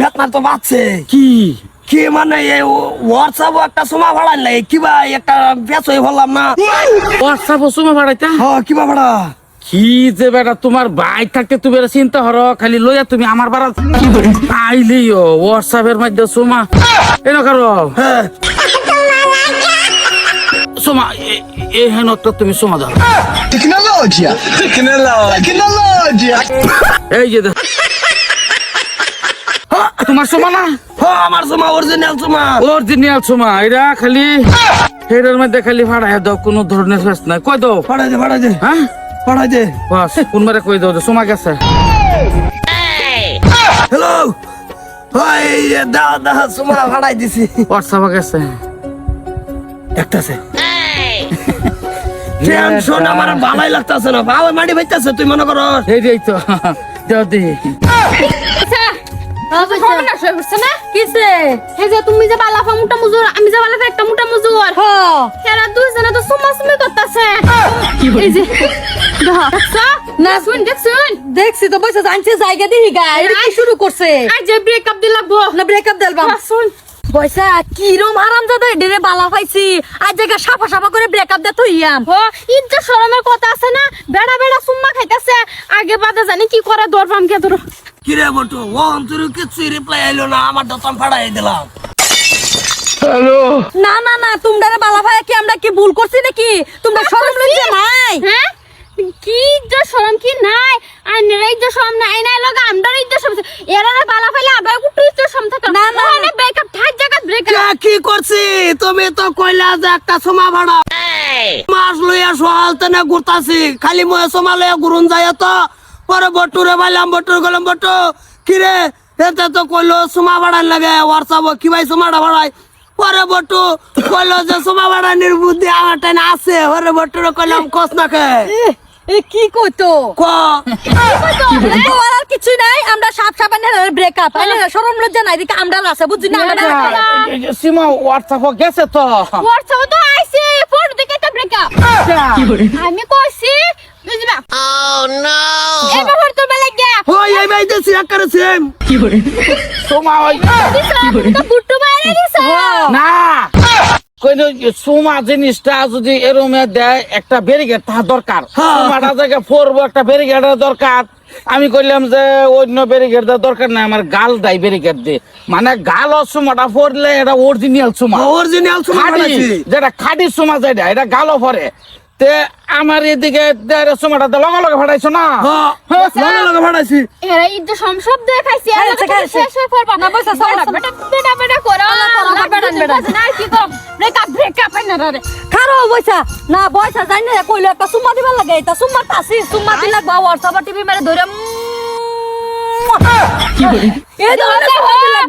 ভেতনা তো বাচ্চে। কি? কি মানে এই হোয়াটসঅ্যাপ একটা সময় ভাড়া নাই? কিবা একটা পেঁচ হয়ে না? সুমা ভাড়াইতা হ্যাঁ কিবা ভাড়া? কি যে বেটা তোমার ভাই থাকতে তুমি চিন্তা হরো খালি লইয়া তুমি আমার বাড়া আইলি হোয়াটসঅ্যাপের মধ্যে সুমা। এন কারও। হ্যাঁ। সুমা এ হেন তো তুমি সুমা দাও! এই যে দেখ। তোমার সুমা না? আমার সময় অরিজিনাল সময় অরিজিনাল সুমা এরা খালি হেডের মধ্যে খালি ভাড়াই দাও কোনো ধরনের ফেস নাই। কই দাও? পাঠাই দে পাঠাই দে। হ্যাঁ? পাঠাই দে। বাস কোনবারে কই দাও? সুমা গেছে। হ্যালো হয় দা দা সময় ভাড়াই দিছি। হোয়াটসঅ্যাপ গেছে। একটাছে টেনশন আমার ভালোই লাগতাছে না ভালো মাটি ভাইতাছে তুই মনে করো এই তো দেও দি। তুমি যে বালাফা মোটা মুজুর আমি যে বালাফা একটা মোটা মুজুর। হ এরা দুইজনে তো সুমাসুমি করতেছে। এই যে না শুন দেখ শুন দেখছি? তো বসে জানছে জায়গা দিহি গা এটা কি শুরু করছে? আজ যে ব্রেকআপ দিলা গো না ব্রেকআপ দেলবাম শুন বয়সা কিরম হারাম দাদা এডেরে বালা পাইছি আজ জায়গা সাফা সাফা করে ব্রেকআপ দে থইয়াম ও ইজ্জত শরমের কথা আছে না বেড়া বেড়া সুম্মা খাইতেছে। আগে বাদে জানি কি করে দরবাম কে ধরো। কিরে বটু ও অন্তর কিছু রিপ্লাই আইলো না আমার দতন ফাড়াই দিলাম। হ্যালো? না না না তোমরা বালা ভাই কি আমরা কি ভুল করছি নাকি? তোমরা শরম লজ্জা নাই? হ্যাঁ? কি ইজ্জত শরম কি নাই? আইনের ইজ্জত শরম নাই নাই লগা আমদার ইজ্জত শরম এরা না বালা ফাইলে আবার কুটু ইজ্জত শরম থাকে। না, না, না ব্রেকআপ ঠাই জায়গা ব্রেকআপ কি করছি তুমি তো কইলা যে একটা ভাড়া। মাস লইয়া সোহালতে না ঘুরতাছি খালি ময়ে সময় লইয়া ঘুরুন যায় তো। পরে বটুরে বাইলাম বটুর গেলাম বটু। কিরে এতে তো কইলো সময় ভাড়ার লাগে হোয়াটসঅ্যাপ কি ভাই সময়টা ভাড়াই পরে বটু কইলো যে সময় ভাড়ানির বুদ্ধি আমার টাইম আছে। পরে বটুরে কইলাম কস না কে? কি কইতো? ক? তো আর আর কিছু নাই আমরা সাপ সাবানে ব্রেকআপ আইলে শরম লজ্জা নাই দিকে আমরা আছে বুঝছি না আমরা সীমা হোয়াটসঅ্যাপ গেছে তো। হোয়াটসঅ্যাপ তো আইছে ফোন দিকে তো ব্রেকআপ আমি কইছি বুঝবা ও নো এই সেম সুমা ওই বুট্টু বাইরে দিছে না। কইলো সুমা জিনিসটা যদি এরমে দেয় একটা ব্যারিকেড তাহা দরকার। সুমাটা জায়গায় পড়ব একটা ব্যারিকেডের দরকার। আমি কইলাম যে অন্য ব্যারিকেড দেওয়ার দরকার নাই আমার গাল দাই ব্যারিকেড দে মানে গাল ও সুমাটা পড়লে এটা অরিজিনাল সুমা। অরিজিনাল ভাড়াইছি যেটা খাঁটি সুমা যেটা এটা গালও পরে। তে আমার এদিকে সুমাটা লগে লগে ফাটাইছো না? হ্যাঁ লগে লগে আর। শেষ হয়ে পড়বা না, বসে, সরো। বেটা বেটা বেটা করো। করো, না, বেটান, বেটান। না কি কর ব্রেকআপ ব্রেকআপ না রে। খারো বইসা না বয়সা জানি না কইলো একটা সুম্মা দিবা লাগে। এটা সুম্মা তাসি সুম্মা দিলা টিভি মেরে ধরে কি বলি? এই ধরনের সুম্মা দিলা